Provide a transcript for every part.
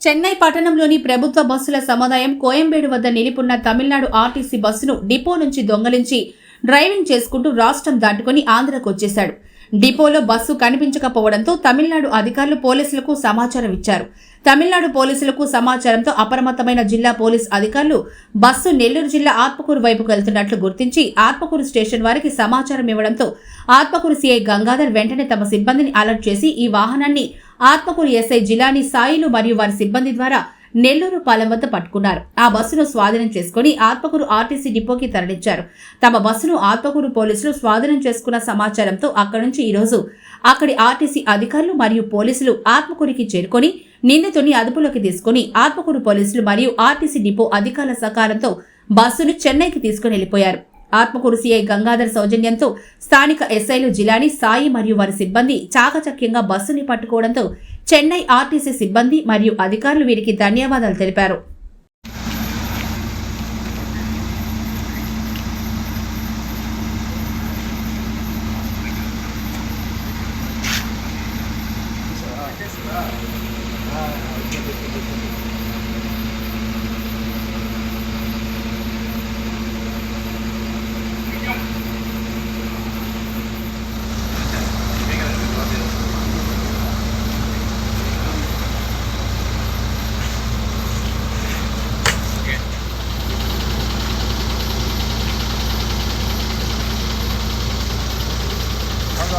చెన్నై పట్టణంలోని ప్రభుత్వ బస్సుల సముదాయం కోయంబేడు వద్ద నిలిపున్న తమిళనాడు ఆర్టీసీ బస్సును డిపో నుంచి దొంగలించి డ్రైవింగ్ చేసుకుంటూ రాష్ట్రం దాటుకుని ఆంధ్రకు వచ్చేశాడు. డిపోలో బస్సు కనిపించకపోవడంతో తమిళనాడు అధికారులు పోలీసులకు సమాచారం ఇచ్చారు. తమిళనాడు పోలీసులకు సమాచారంతో అప్రమత్తమైన జిల్లా పోలీస్ అధికారులు బస్సు నెల్లూరు జిల్లా ఆత్మకూరు వైపుకు వెళ్తున్నట్లు గుర్తించి ఆత్మకూరు స్టేషన్ వారికి సమాచారం ఇవ్వడంతో ఆత్మకూరు సీఐ గంగాధర్ వెంటనే తమ సిబ్బందిని అలర్ట్ చేసి ఈ వాహనాన్ని ఆత్మకూరు ఎస్ఐ జిలాని సాయిలు మరియు వారి సిబ్బంది ద్వారా నెల్లూరు పాలెం వద్ద పట్టుకున్నారు. ఆ బస్సును స్వాధీనం చేసుకుని ఆత్మకూరు ఆర్టీసీ డిపోకి తరలించారు. తమ బస్సును ఆత్మకూరు పోలీసులు స్వాధీనం చేసుకున్న సమాచారంతో అక్కడి నుంచి ఈరోజు అక్కడి ఆర్టీసీ అధికారులు మరియు పోలీసులు ఆత్మకూరికి చేరుకొని నిందితుని అదుపులోకి తీసుకుని ఆత్మకూరు పోలీసులు మరియు ఆర్టీసీ డిపో అధికారుల సహకారంతో బస్సును చెన్నైకి తీసుకుని వెళ్ళిపోయారు. ఆత్మకూరు గంగాధర్ సౌజన్యంతో స్థానిక ఎస్ఐలు జిలాని సాయి మరియు వారి సిబ్బంది చాకచక్యంగా బస్సుని పట్టుకోవడంతో చెన్నై ఆర్టీసీ సిబ్బంది మరియు అధికారులు వీరికి ధన్యవాదాలు తెలిపారు.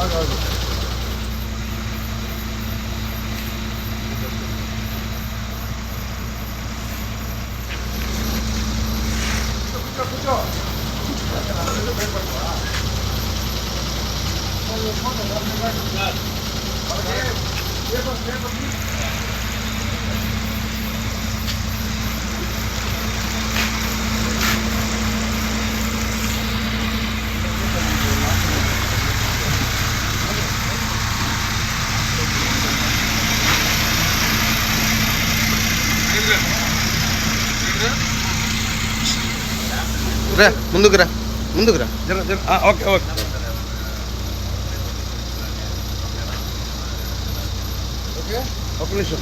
这不叫不叫，这个呢，这个白不说啊。这个黄豆黄豆是干。好的，这个这个。రా ముందుకు రా ముందుకు రా. Okay okay. ఒక నిమిషం.